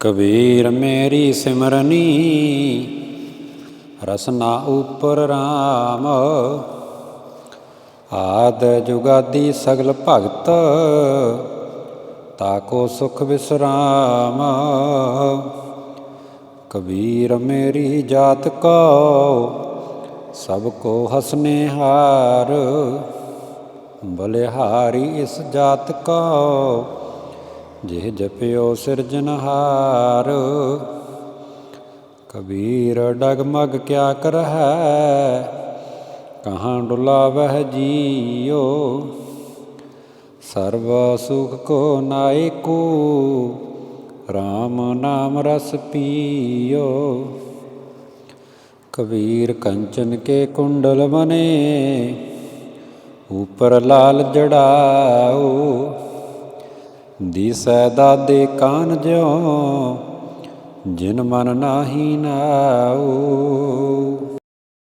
ਕਬੀਰ ਮੇਰੀ ਸਿਮਰਨੀ, ਰਸਨਾ ਉਪਰ RAM ਆਦ ਜੁਗਾਦੀ ਸਗਲ ਭਗਤ, ਤਾਕੋ ਸੁਖ ਵਿਸਰਾਮ। ਕਬੀਰ ਮੇਰੀ ਜਾਤ ਕੋ, ਸਭ ਕੋ ਹਸਨੇ ਹਾਰ। ਬਲਿਹਾਰੀ ਇਸ ਜਾਤ ਕੋ ਜਿਹ ਜਪਿਓ ਸਿਰਜਨਹਾਰ ਕਬੀਰ ਡਗਮਗ ਕਿਆ ਕਰਹਿ, ਕਹਾਂ ਡੁਲਾਵਹਿ ਜੀਓ ਸਰਬ ਸੁਖ ਕੋ ਨਾਇਕੂ RAM ਨਾਮ ਰਸ ਪੀਓ ਕਬੀਰ ਕੰਚਨ ਕੇ ਕੁੰਡਲ ਬਨੇ, ਉਪਰ ਲਾਲ ਜੜਾਓ ਦਿਸੈ ਦਾਦੇ ਕਾਨ ਜਿਉ ਜਿਨ ਮਨ ਨਾਹੀ ਨਾਉ